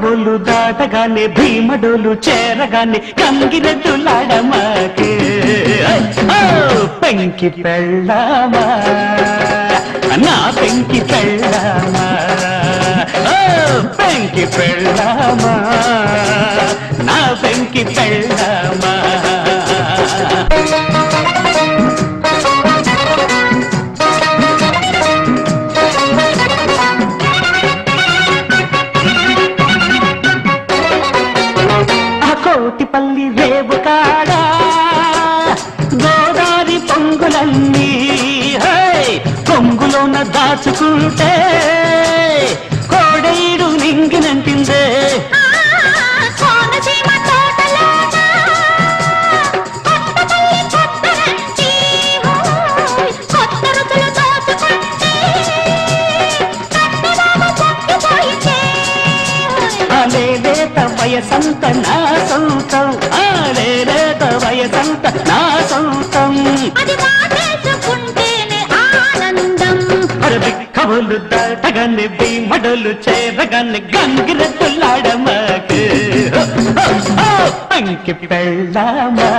బిక్కబొల్లు దాటగానే భీమడోలు చేరగానే కంగిరెద్దులాడమాకే పెంకి పెళ్ళామా? నా పెంకి పెళ్ళామా? పెంకి పెళ్ళామా? కోటిపల్లి రేవు కాడా గోదావరి పొంగులన్నీ! పొంగులోన దాచుకుంటే కోడైడు నింగినంటిందే కోనసీమ వయసంత నా సొంతం. అలేలేత వయసంత నా సొంతం. బిక్కబోలు దాటగానే భీమడోలు చేరగానే గంగిరెద్దులాడమాకు. పెంకి పెళ్ళామా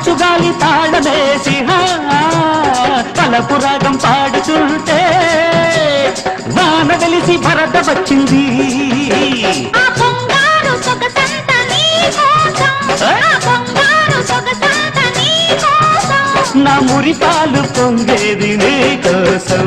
పడుచుగాలి తాళమేసి కలపు రాగం పాడుతుంటే వాన వెలిసి భరత వచ్చింది. నా మురిపాలు పొంగేది నీ కోసం.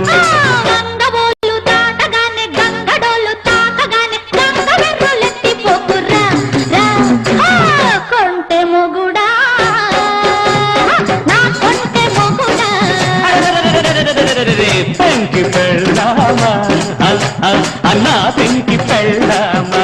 పెళ్ళామా అన్నా పెంకి పెళ్ళామా